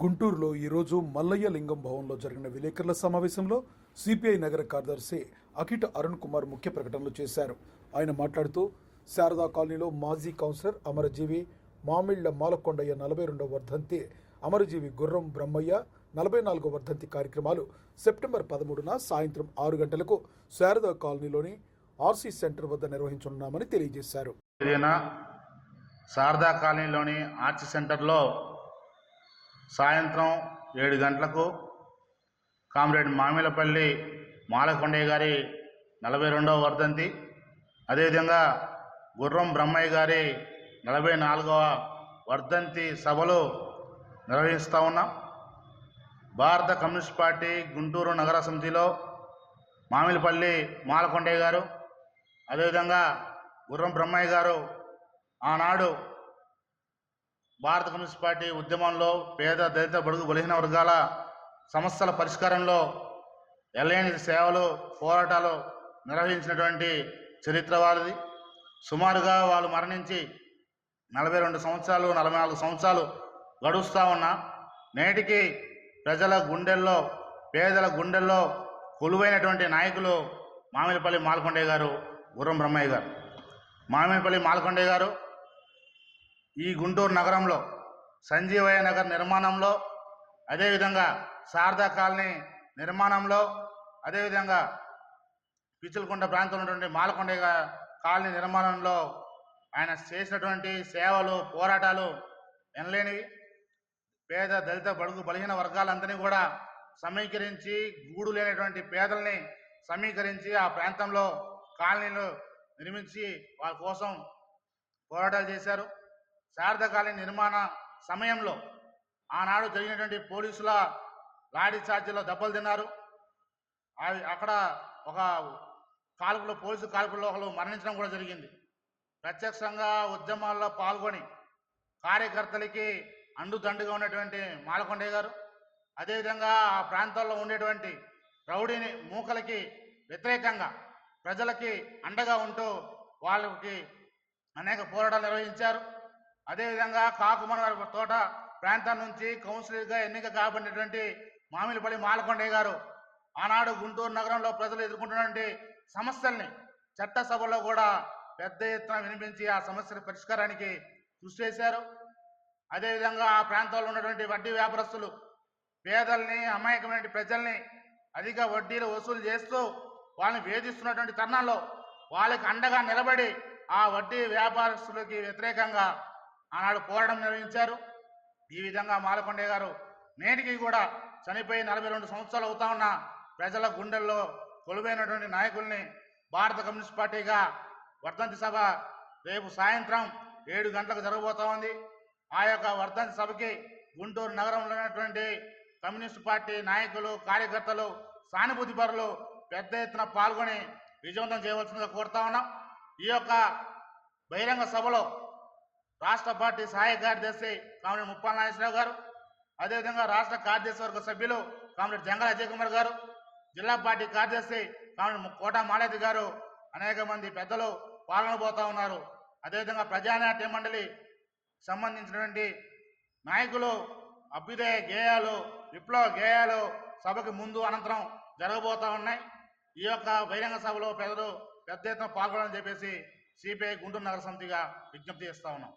గుంటూరులో ఈరోజు మల్లయ్య లింగం భవన్లో జరిగిన విలేకరుల సమావేశంలో సిపిఐ నగర కార్యదర్శి అకిట అరుణ్ కుమార్ ముఖ్య ప్రకటనలు చేశారు. ఆయన మాట్లాడుతూ శారదా కాలనీలో మాజీ కౌన్సిలర్ అమరజీవి మామిళ్ళ మాలకొండయ్య నలభై రెండవ వర్ధంతి అమరజీవి గుర్రం బ్రహ్మయ్య నలభై నాలుగో వర్ధంతి కార్యక్రమాలు సెప్టెంబర్ పదమూడున సాయంత్రం ఆరు గంటలకు శారదా కాలనీలోని ఆర్సీ సెంటర్ వద్ద నిర్వహించనున్నామని తెలియజేశారు. శారదా కాలనీలోని ఆర్సీ సెంటర్లో సాయంత్రం ఏడు గంటలకు కామ్రేడ్ మామిలపల్లి మాలకొండయ్య గారి నలభై రెండవ వర్ధంతి. అదేవిధంగా గుర్రం బ్రహ్మయ్య గారి నలభై నాలుగవ వర్ధంతి సభలు నిర్వహిస్తూ ఉన్నాం. భారత కమ్యూనిస్ట్ పార్టీ గుంటూరు నగర సమితిలో మామిలిపల్లి మాలకొండయ్య గారు అదేవిధంగా గుర్రం బ్రహ్మయ్య గారు ఆనాడు భారత కమ్యూనిస్ట్ పార్టీ ఉద్యమంలో పేద దళిత బడుగు బలహీన వర్గాల సమస్యల పరిష్కారంలో ఎల్లేని సేవలు పోరాటాలు నిర్వహించినటువంటి చరిత్ర వారిది. సుమారుగా వాళ్ళు మరణించి నలభై రెండు సంవత్సరాలు నలభై నాలుగు సంవత్సరాలు గడుస్తూ ఉన్నా నేటికి ప్రజల గుండెల్లో పేదల గుండెల్లో కొలువైనటువంటి నాయకులు మామిడిపల్లి మాలకొండయ్య గారు గుర్రం బ్రహ్మయ్య గారు. మామిడిపల్లి మాలకొండయ్య గారు ఈ గుంటూరు నగరంలో సంజీవయ్య నగర్ నిర్మాణంలో అదేవిధంగా శారదా కాలనీ నిర్మాణంలో అదేవిధంగా పిచ్చులకుంట ప్రాంతంలో ఉన్నటువంటి మాలకొండ కాలనీ నిర్మాణంలో ఆయన చేసినటువంటి సేవలు పోరాటాలు ఎనలేనివి పేద దళిత బడుగు బలహీన వర్గాలందరినీ కూడా సమీకరించి గూడు లేనటువంటి పేదల్ని సమీకరించి ఆ ప్రాంతంలో కాలనీలు నిర్మించి వాళ్ళ కోసం పోరాటాలు చేశారు. శారద నిర్మాణ సమయంలో ఆనాడు జరిగినటువంటి పోలీసుల లాఠీ చార్జీలో దెబ్బలు తిన్నారు. అవి అక్కడ ఒక కాల్పులో పోలీసు కాల్పుల్లో ఒకరు మరణించడం కూడా జరిగింది. ప్రత్యక్షంగా ఉద్యమాల్లో పాల్గొని కార్యకర్తలకి అండుదండుగా ఉన్నటువంటి మాలకొండయ్య గారు అదేవిధంగా ఆ ప్రాంతాల్లో ఉండేటువంటి రౌడీని మూకలకి వ్యతిరేకంగా ప్రజలకి అండగా ఉంటూ వాళ్ళకి అనేక పోరాటాలు నిర్వహించారు. అదేవిధంగా కాకుమన తోట ప్రాంతం నుంచి కౌన్సిలర్గా ఎన్నిక కాబడినటువంటి మామిలిపల్లి మాలకొండయ్య గారు ఆనాడు గుంటూరు నగరంలో ప్రజలు ఎదుర్కొంటున్నటువంటి సమస్యల్ని చట్టసభలో కూడా పెద్ద ఎత్తున వినిపించి ఆ సమస్యల పరిష్కారానికి కృషి చేశారు. అదేవిధంగా ఆ ప్రాంతంలో ఉన్నటువంటి వడ్డీ వ్యాపారస్తులు పేదల్ని అమాయకమైన ప్రజల్ని అధిక వడ్డీలు వసూలు చేస్తూ వాళ్ళని వేధిస్తున్నటువంటి తరుణంలో వాళ్ళకి అండగా నిలబడి ఆ వడ్డీ వ్యాపారస్తులకి వ్యతిరేకంగా ఆనాడు పోరాటం నిర్వహించారు. ఈ విధంగా మాలకొండే గారు నేటికి కూడా చనిపోయి నలభై రెండు సంవత్సరాలు అవుతా ఉన్న ప్రజల గుండెల్లో కొలువైనటువంటి నాయకుల్ని భారత కమ్యూనిస్ట్ పార్టీగా వర్ధంతి సభ రేపు సాయంత్రం ఏడు గంటలకు జరగబోతా ఉంది. ఆ యొక్క వర్ధంతి సభకి గుంటూరు నగరంలో ఉన్నటువంటి కమ్యూనిస్ట్ పార్టీ నాయకులు కార్యకర్తలు సానుభూతి పరులు పెద్ద ఎత్తున పాల్గొని విజయవంతం చేయవలసిందిగా కోరుతా ఉన్నాం. ఈ యొక్క బహిరంగ సభలో రాష్ట్ర పార్టీ సహాయ కార్యదర్శి కామ్రేడ్ ముప్పాల నాగేశ్వరరావు గారు అదేవిధంగా రాష్ట్ర కార్యదర్శి వర్గ సభ్యులు కామ్రేడ్ జంగల అజయ్ కుమార్ గారు జిల్లా పార్టీ కార్యదర్శి కామ్రేడ్ కోట మాలేది గారు అనేక మంది పెద్దలు పాల్గొనబోతా ఉన్నారు. అదేవిధంగా ప్రజానాట్య మండలి సంబంధించినటువంటి నాయకులు అభ్యుదయ గేయాలు విప్లవ గేయాలు సభకి ముందు అనంతరం జరగబోతా ఉన్నాయి. ఈ యొక్క బహిరంగ సభలో పెద్దలు పెద్ద ఎత్తున పాల్గొనాలని చెప్పేసి సిపిఐ గుంటూరు నగర సమితిగా విజ్ఞప్తి చేస్తా ఉన్నాం.